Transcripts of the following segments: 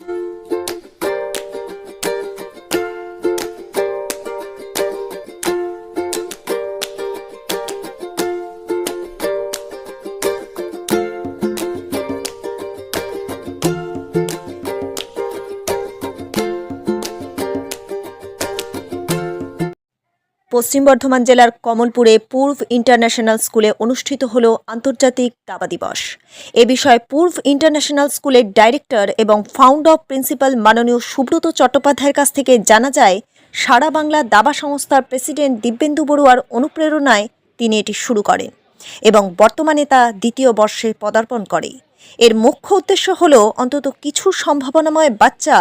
Thank you পশ্চিম বর্ধমান জেলার কমলপুরে পূর্ব international স্কুলে অনুষ্ঠিত হল আন্তর্জাতিক দাবা দিবস। এ বিষয়ে পূর্ব ইন্টারন্যাশনাল স্কুলের ডাইরেক্টর এবং ফাউন্ড অফ প্রিন্সিপাল মাননীয় সুব্রত চট্টোপাধ্যায়ের কাছ থেকে জানা যায়, সারা বাংলা দাবা সংস্থার প্রেসিডেন্ট দিব্যেন্দু বড়ুয়ার অনুপ্রেরণায় তিনি এটি শুরু করেন এবং বর্তমানে তা দ্বিতীয় বর্ষে পদার্পণ করে। এর মুখ্য উদ্দেশ্য হল অন্তত কিছু সম্ভাবনাময় বাচ্চা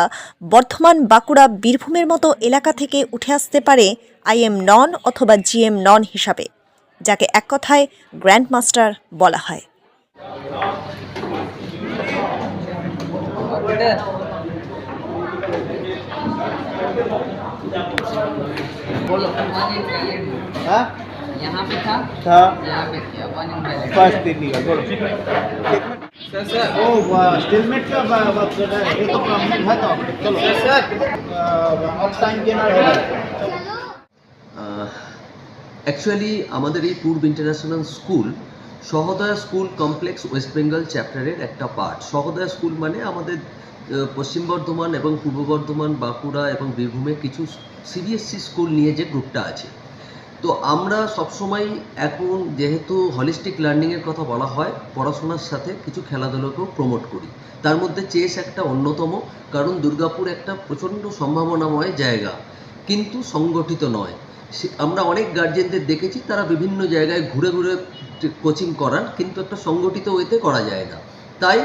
বর্ধমান বাঁকুড়া বীরভূমের মতো এলাকা থেকে উঠে আসতে পারে আইএম নন অথবা জিএম নন হিসাবে যাকে এক কথায় গ্র্যান্ড মাস্টার বলা হয় बोलो वन इन वैलिड हाँ यहाँ पे था था यहाँ पे किया one invalid first technical बोलो অ্যাকচুয়ালি আমাদের এই Purba international school Sahodaya school complex West Bengal চ্যাপ্টারের একটা পার্ট সহদয়া স্কুল মানে আমাদের পশ্চিম বর্ধমান এবং পূর্ব বর্ধমান বাঁকুড়া এবং বীরভূমের কিছু সিবিএসসি স্কুল নিয়ে যে গ্রুপটা আছে। তো আমরা সবসময় এখন যেহেতু হলিস্টিক লার্নিংয়ের কথা বলা হয়, পড়াশোনার সাথে কিছু খেলাধুলোকেও প্রমোট করি। তার মধ্যে চেস একটা অন্যতম, কারণ দুর্গাপুর একটা প্রচণ্ড সম্ভাবনাময় জায়গা, কিন্তু সংগঠিত নয়। আমরা অনেক গার্জেনদের দেখেছি, তারা বিভিন্ন জায়গায় ঘুরে ঘুরে কোচিং করান, কিন্তু একটা সংগঠিত ওয়েতে করা যায় না। তাই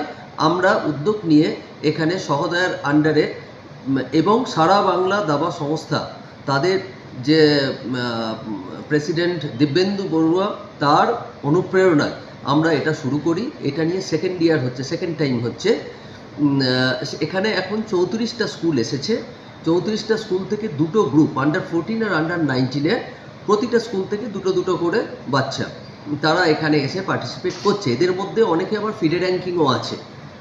আমরা উদ্যোগ নিয়ে এখানে সহদয়ার আন্ডারে এবং সারা বাংলা দাবা সংস্থা, তাদের যে প্রেসিডেন্ট দিব্যেন্দু বড়ুয়া তার অনুপ্রেরণায় আমরা এটা শুরু করি। এটা নিয়ে সেকেন্ড ইয়ার হচ্ছে সেকেন্ড টাইম হচ্ছে। এখানে এখন চৌত্রিশটা স্কুল এসেছে। চৌত্রিশটা স্কুল থেকে দুটো গ্রুপ আন্ডার ফোরটিন আর আন্ডার নাইনটিনের প্রতিটা স্কুল থেকে দুটো দুটো করে বাচ্চা, তারা এখানে এসে পার্টিসিপেট করছে। এদের মধ্যে অনেকে আবার ফিডে র্যাঙ্কিংও আছে।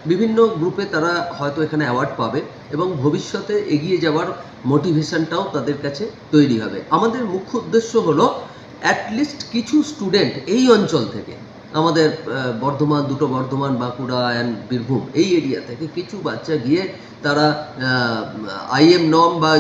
বিভিন্ন গ্রুপে তারা হয়তো এখানে অ্যাওয়ার্ড পাবে এবং ভবিষ্যতে এগিয়ে যাওয়ার মোটিভেশনটাও তাদের কাছে তৈরি হবে। আমাদের মুখ্য উদ্দেশ্য হলো অ্যাটলিস্ট কিছু স্টুডেন্ট এই অঞ্চল থেকে আমাদের বর্ধমান, দুটো বর্ধমান, বাঁকুড়া অ্যান্ড বীরভূম, এই এরিয়া থেকে কিছু বাচ্চা গিয়ে তারা আইএম নম বা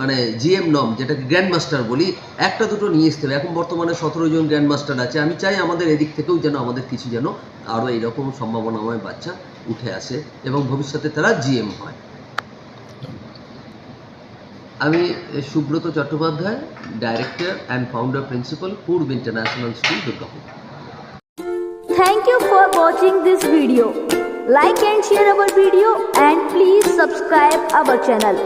মানে জিএম নম যেটাকে গ্র্যান্ড মাস্টার বলি, একটা দুটো নিয়ে আসতে হবে। এখন বর্তমানে সতেরো জন গ্র্যান্ড মাস্টার আছে। আমি চাই আমাদের এদিক থেকেও যেন আমাদের কিছু যেন আরও এইরকম সম্ভাবনাময় বাচ্চা উঠে আসে এবং ভবিষ্যতে তারা জিএম হয়। আমি Subrata Chattopadhyay director and founder principal Purba international school Durgapur. Thank you for watching this video. Like and share our video and please subscribe our channel.